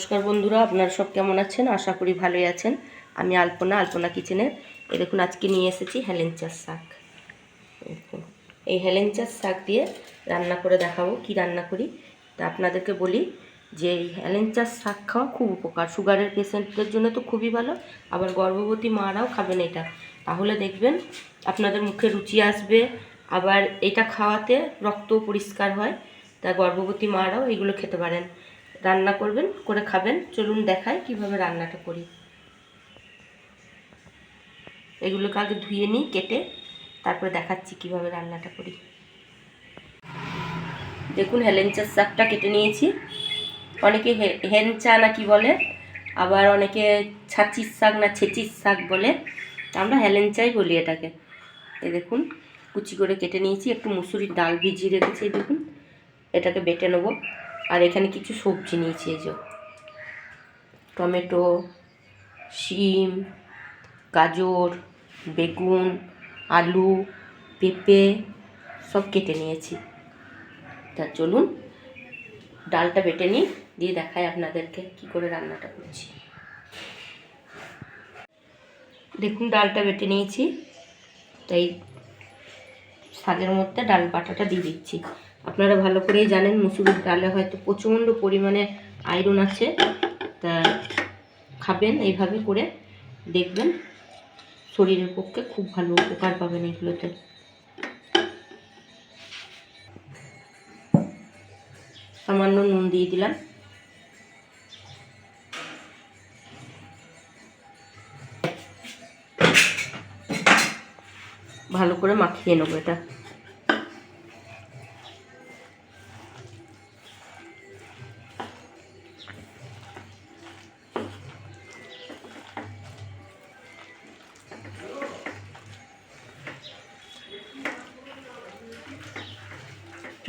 নমস্কার বন্ধুরা, আপনারা সব কেমন আছেন? আশা করি ভালোই আছেন। আমি আলপনা আলপনা কিচেনে। এই দেখুন, আজকে নিয়ে এসেছি হেলেঞ্চার শাক। দেখুন, এই হেলেঞ্চার শাক দিয়ে রান্না করে দেখাবো, কি রান্না করি। তা আপনাদেরকে বলি যে, এই হেলেঞ্চার শাক খাওয়া খুব উপকার। সুগারের পেশেন্টদের জন্য তো খুবই ভালো, আবার গর্ভবতী মারাও খাবেন এটা। তাহলে দেখবেন আপনাদের মুখে রুচি আসবে, আবার এটা খাওয়াতে রক্ত পরিষ্কার হয়। তা গর্ভবতী মারাও এগুলো খেতে পারেন। রান্না করবেন, করে খাবেন। চলুন দেখাই কীভাবে রান্নাটা করি। এগুলোকে আগে ধুয়ে নিই, কেটে তারপরে দেখাচ্ছি কীভাবে রান্নাটা করি। দেখুন, হেলেঞ্চার শাকটা কেটে নিয়েছি। অনেকে হেনচা না কি বলে, আবার অনেকে ছাচির শাক না ছেচির শাক বলে। আমরা হেলেঞ্চাই বলি এটাকে। এ দেখুন, কুচি করে কেটে নিয়েছি। একটু মুসুরির ডাল ভিজিয়ে রেখেছি দেখুন। এটাকে বেটে নেব। আর এখানে কিছু সবজি নিয়েছি, এই যে টমেটো, শিম, গাজর, বেগুন, আলু, পেঁপে সব কেটে নিয়েছি। তা চলুন, ডালটা বেটে নিই, দিয়ে দেখাই আপনাদেরকে কি করে রান্নাটা করছি। দেখুন, ডালটা বেটে নিয়েছি, তাই শাকের মধ্যে ডাল বাটাটা দিয়ে দিচ্ছি। আপনারা ভালো করেই জানেন মুসুরির ডালে হয়তো প্রচণ্ড পরিমাণে আয়রন আছে। তা খাবেন এইভাবে করে দেখবেন। শরীরের পক্ষে খুব ভালো উপকার পাবেন এগুলোতে। সামান্য নুন দিয়ে দিলাম। ভালো করে মাখিয়ে নেব এটা।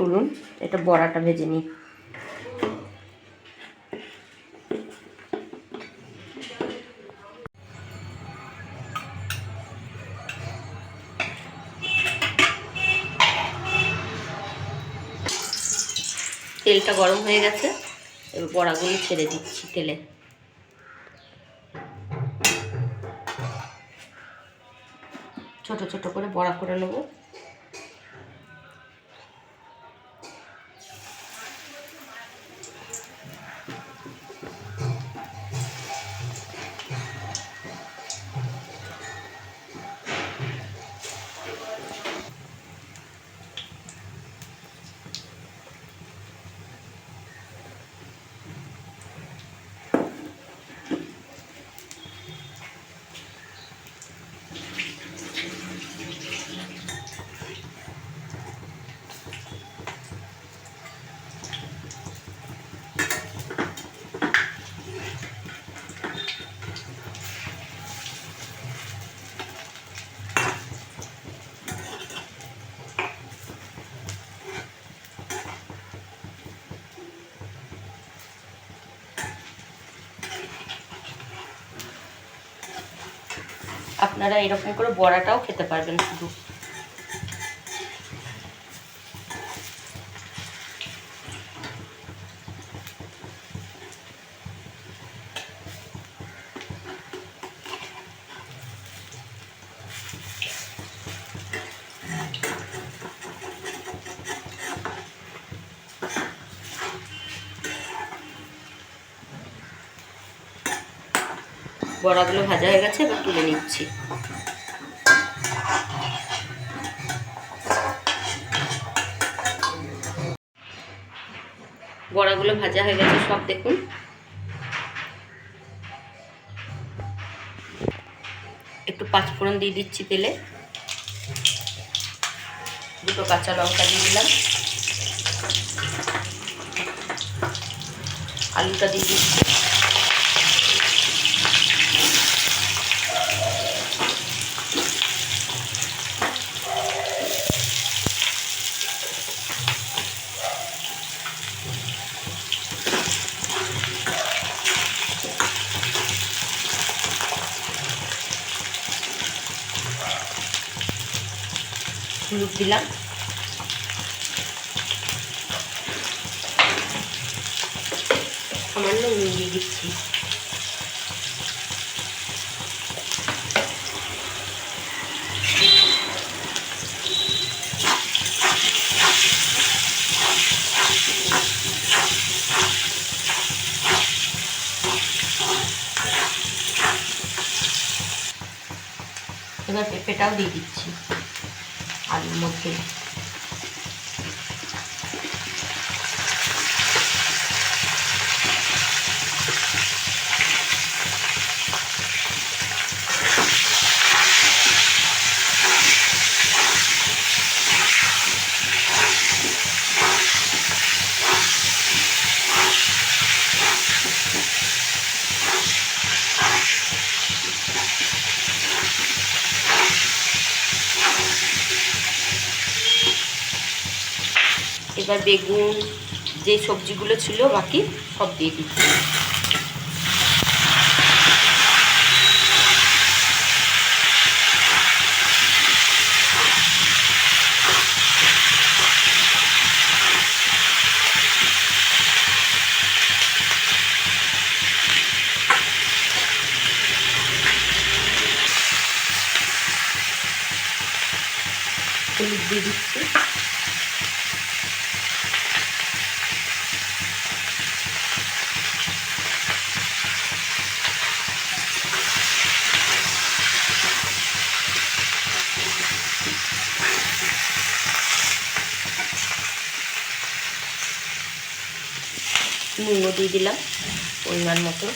চলুন এটা বড়াটা ভেজে নিই। তেলটা গরম হয়ে গেছে, এবার বড়াগুলো ছেড়ে দিচ্ছি তেলে। ছোট ছোট করে বড়া করে নেব। আপনারা এরকম করে বড়াটাও খেতে পারবেন শুধু। বড়াগুলো ভাজা হয়ে গেছে, এবার তুলে নিচ্ছি। বড়াগুলো ভাজা হয়ে গেছে সব দেখুন। একটু পাঁচফোড়ন দিয়ে দিচ্ছি তেলে। দুটো কাঁচা লঙ্কা দিয়ে দিলাম। আলুটা দিয়ে দিচ্ছি। হলুদ দিলাম। সামান্য নুন দিয়ে দিচ্ছি। এবার পেঁপেটাও দিয়ে দিচ্ছি। মধ্যে এবার বেগুন যে সবজিগুলো ছিল বাকি সব দিয়ে দিচ্ছি। হলুদ দিয়ে দিচ্ছি। নুনও দিয়ে দিলাম পরিমাণ মতো।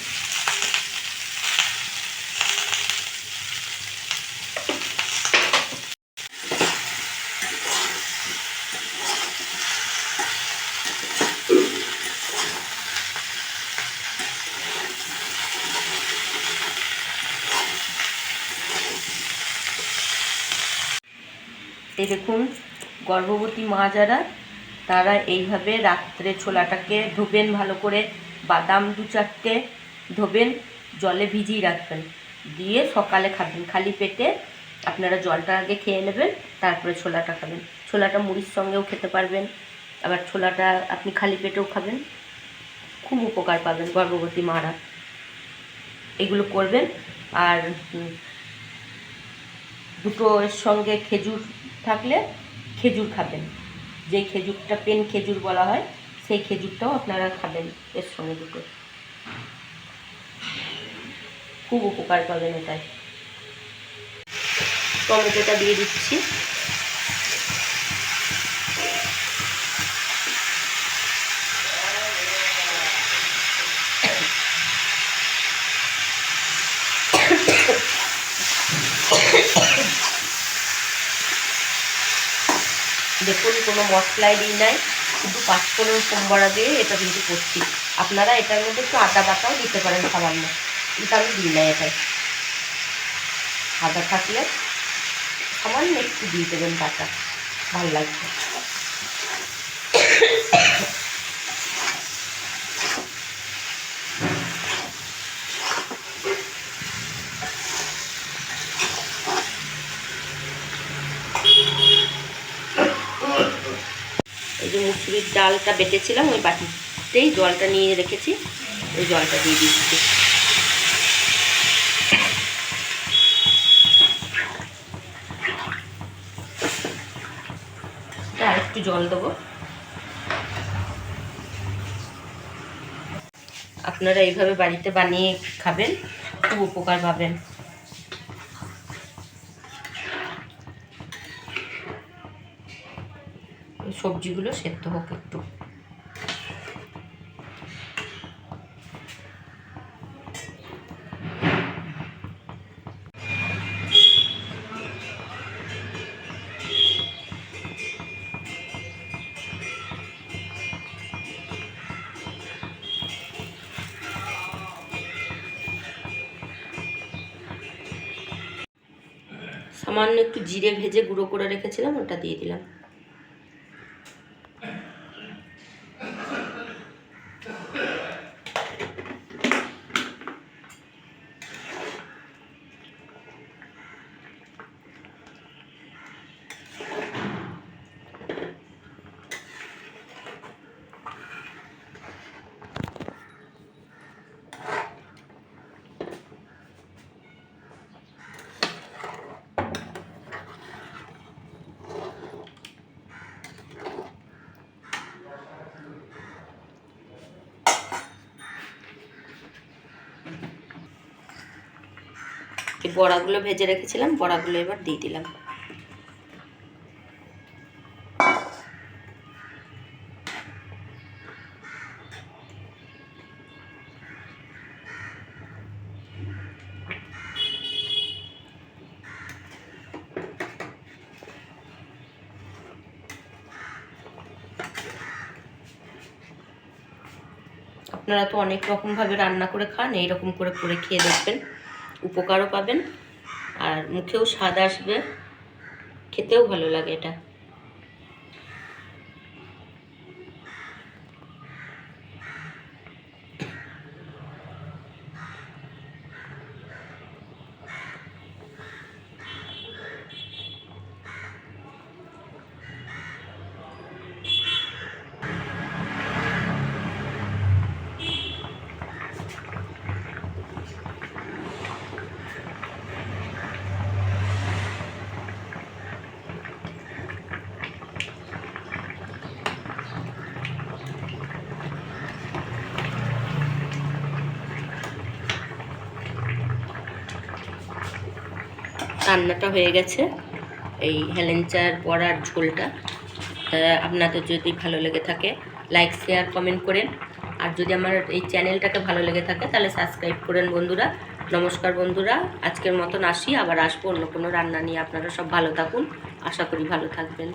এই দেখুন গর্ভবতী মা যারা তারা এইভাবে রাত্রে ছোলাটাকে ধোবেন, ভালো করে বাদাম দু চারটে ধোবেন, জলে ভিজিয়ে রাখবেন। দিয়ে সকালে খাবেন। খালি পেটে আপনারা জলটা আগে খেয়ে নেবেন, তারপরে ছোলাটা খাবেন। ছোলাটা মুড়ির সঙ্গেও খেতে পারবেন, আবার ছোলাটা আপনি খালি পেটেও খাবেন। খুব উপকার পাবেন গর্ভবতী মারা। এগুলো করবেন আর দুটো সঙ্গে খেজুর থাকলে খেজুর খাবেন। যে খেজুরটা পেন খেজুর বলা হয়, সেই খেজুরটাও আপনারা খাবেন এর সঙ্গে দুটো। খুব উপকার পাবেন এটাই টমেটোটা দিয়ে দিচ্ছি দেখুন, কোনো মশলাই দিই নাই, শুধু পাঁচফোড়ন সোমবারা দিয়ে এটা কিন্তু করছি। আপনারা এটার মধ্যে একটু আদা বাটাও দিতে পারেন সামান্য, কিন্তু আমি দিই না এটাই আদা থাকলে সামান্য একটু দিয়ে দেবেন বাটা, ভালো লাগবে। যে মুসুরির ডালটা বেটেছিলাম, ওই বাটিতেই জলটা নিয়ে রেখেছি। ওই জলটা দিয়ে দিচ্ছি। একটু জল দেবো। আপনারা এইভাবে বাড়িতে বানিয়ে খাবেন, খুব উপকার পাবেন ওই সবজিগুলো সেদ্ধ হোক একটু। সামান্য একটু জিরে ভেজে গুঁড়ো করে রেখেছিলাম ওটা দিয়ে দিলাম। এই বড়াগুলো ভেজে রেখেছিলাম, বড়াগুলো এবার দিয়ে দিলাম। আপনারা তো অনেক রকমভাবে রান্না করে খান, এইরকম করে করে খেয়ে দেখবেন। উপকারও পাবেন আর মুখেও স্বাদ আসবে। খেতেও ভালো লাগে এটা। রান্নাটা হয়ে গেছে। এই হেলেঞ্চার বড়ার ঝোলটা। আপনাদের যদি ভালো লেগে থাকে লাইক শেয়ার কমেন্ট করেন। আর যদি আমার এই চ্যানেলটাকে ভালো লেগে থাকে, তাহলে সাবস্ক্রাইব করেন বন্ধুরা। নমস্কার বন্ধুরা, আজকের মতন আসি। আবার আসব অন্য কোনো রান্না নিয়ে। আপনারা সব ভালো থাকুন। আশা করি ভালো থাকবেন।